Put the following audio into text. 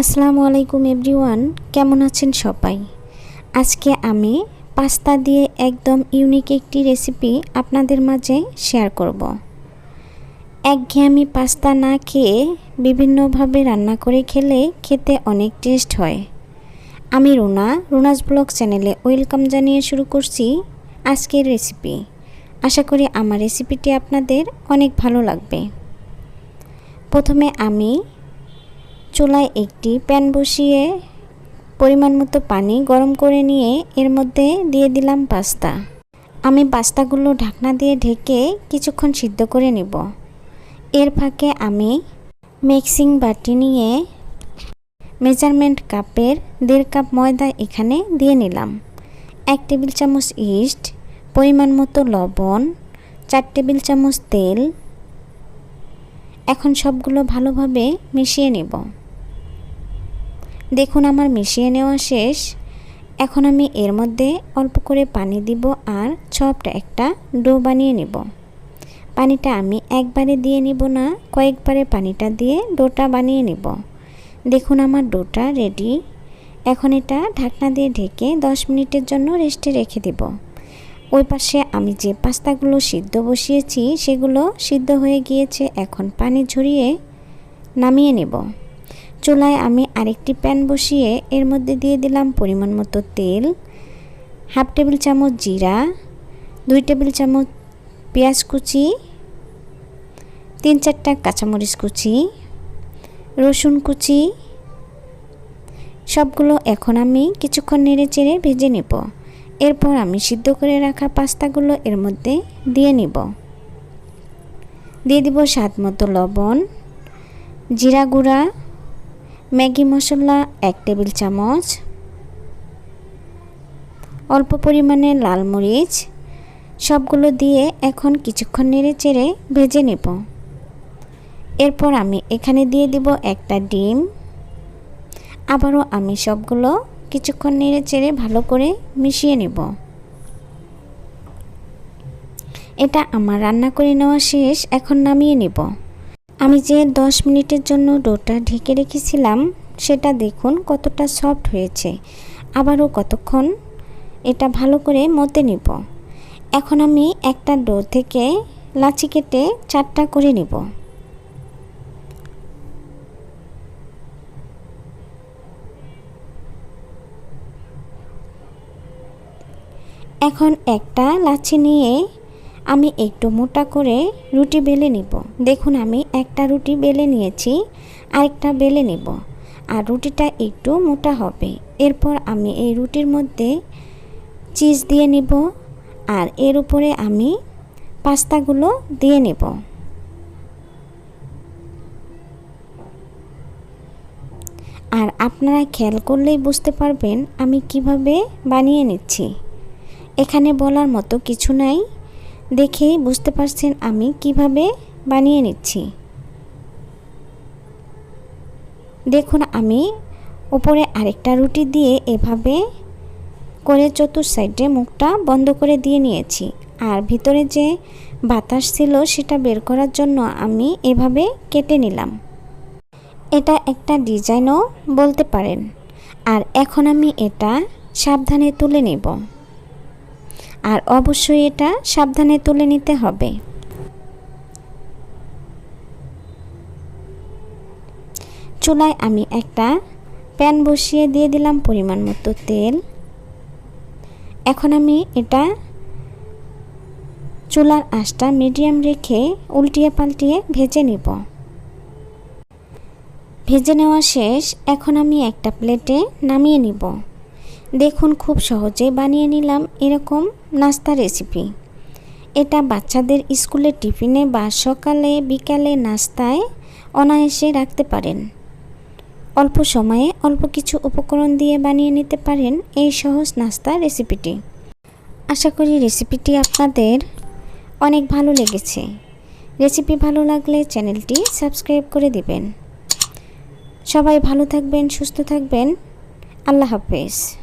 আসসালামু আলাইকুম এভরিওয়ান, কেমন আছেন সবাই? আজকে আমি পাস্তা দিয়ে একদম ইউনিক একটি রেসিপি আপনাদের মাঝে শেয়ার করব। একঘেয়েমি পাস্তা না খেয়ে বিভিন্নভাবে রান্না করে খেলে খেতে অনেক টেস্ট হয়। আমি রুনা, রুনাস ব্লগ চ্যানেলে ওয়েলকাম জানিয়ে শুরু করছি আজকের রেসিপি। আশা করি আমার রেসিপিটি আপনাদের অনেক ভালো লাগবে। প্রথমে আমি চুলায় একটি প্যান বসিয়ে পরিমাণ মতো পানি গরম করে নিয়ে এর মধ্যে দিয়ে দিলাম পাস্তা। আমি পাস্তাগুলো ঢাকনা দিয়ে ঢেকে কিছুক্ষণ সিদ্ধ করে নিব। এর ফাঁকে আমি মিক্সিং বাটি নিয়ে মেজারমেন্ট কাপের দেড় কাপ ময়দা এখানে দিয়ে নিলাম। এক টেবিল চামচ ইস্ট, পরিমাণ মতো লবণ, চার টেবিল চামচ তেল। এখন সবগুলো ভালোভাবে মিশিয়ে নেব। দেখুন, আমার মিশিয়ে নেওয়া শেষ। এখন আমি এর মধ্যে অল্প করে পানি দিব আর সবটা একটা ডো বানিয়ে নেব। পানিটা আমি একবারে দিয়ে নিব না, কয়েকবারে পানিটা দিয়ে ডোটা বানিয়ে নেব। দেখুন, আমার ডোটা রেডি। এখন এটা ঢাকনা দিয়ে ঢেকে দশ মিনিটের জন্য রেস্টে রেখে দেব। ওই পাশে আমি যে পাস্তাগুলো সিদ্ধ বসিয়েছি, সেগুলো সিদ্ধ হয়ে গিয়েছে। এখন পানি ঝরিয়ে নামিয়ে নেব। চুলায় আমি আরেকটি প্যান বসিয়ে এর মধ্যে দিয়ে দিলাম পরিমাণ মতো তেল, হাফ টেবিল চামচ জিরা, দুই টেবিল চামচ পেঁয়াজ কুচি, তিন চারটা কাঁচামরিচ কুচি, রসুন কুচি, সবগুলো এখন আমি কিছুক্ষণ নেড়ে চেড়ে ভেজে নেব। এরপর আমি সিদ্ধ করে রাখা পাস্তাগুলো এর মধ্যে দিয়ে নিব। দিয়ে দিব স্বাদ মতো লবণ, জিরা গুঁড়া ম্যাগি মশলা এক টেবিল চামচ, অল্প পরিমাণে লাল মরিচ, সবগুলো দিয়ে এখন কিছুক্ষণ নেড়ে চেড়ে ভেজে নেব। এরপর আমি এখানে দিয়ে দিব একটা ডিম। আবারও আমি সবগুলো কিছুক্ষণ নেড়ে চেড়ে ভালো করে মিশিয়ে নেব। এটা আমার রান্না করে নেওয়া শেষ, এখন নামিয়ে নেব। আমি যে 10 মিনিটের জন্য ডোটা ঢেকে রেখেছিলাম, সেটা দেখুন কতটা সফট হয়েছে। আবারও কতক্ষণ? এটা ভালো করে মতে নিব। এখন আমি একটা ডো থেকে লাচি কেটে চারটা করে নিব। এখন একটা লাচি নিয়ে আমি একটু মোটা করে রুটি বেলে নিব। দেখুন, আমি একটা রুটি বেলে নিয়েছি, আরেকটা বেলে নিব। আর রুটিটা একটু মোটা হবে। এরপর আমি এই রুটির মধ্যে চিজ দিয়ে নিব আর এর উপরে আমি পাস্তাগুলো দিয়ে নেব। আর আপনারা খেয়াল করলেই বুঝতে পারবেন আমি কীভাবে বানিয়ে নিচ্ছি। এখানে বলার মতো কিছু নাই। দেখেই বুঝতে পারছেন আমি কীভাবে বানিয়ে নিচ্ছি। দেখুন, আমি উপরে আরেকটা রুটি দিয়ে এভাবে করে চতুর সাইডে মুখটা বন্ধ করে দিয়ে নিয়েছি। আর ভিতরে যে বাতাস ছিল সেটা বের করার জন্য আমি এভাবে কেটে নিলাম। এটা একটা ডিজাইনও বলতে পারেন। আর এখন আমি এটা সাবধানে তুলে নেব। আর অবশ্যই এটা সাবধানে তুলে নিতে হবে। চুলায় আমি একটা প্যান বসিয়ে দিয়ে দিলাম পরিমাণ মতো তেল। এখন আমি এটা চুলার আঁচটা মিডিয়াম রেখে উল্টিয়ে পাল্টিয়ে ভেজে নিব। ভেজে নেওয়া শেষ, এখন আমি একটা প্লেটে নামিয়ে নিব। দেখুন খুব সহজে বানিয়ে নিলাম এরকম নাস্তা রেসিপি এটা বাচ্চাদের স্কুলের টিফিনে বা সকালে, বিকালে নাস্তায় অনায়াসে রাখতে পারেন। অল্প সময়ে অল্প কিছু উপকরণ দিয়ে বানিয়ে নিতে পারেন এই সহজ নাস্তা রেসিপিটি আশা করি রেসিপিটি আপনাদের অনেক ভালো লেগেছে। রেসিপি ভালো লাগলে চ্যানেলটি সাবস্ক্রাইব করে দিবেন। সবাই ভালো থাকবেন, সুস্থ থাকবেন। আল্লাহ হাফেজ।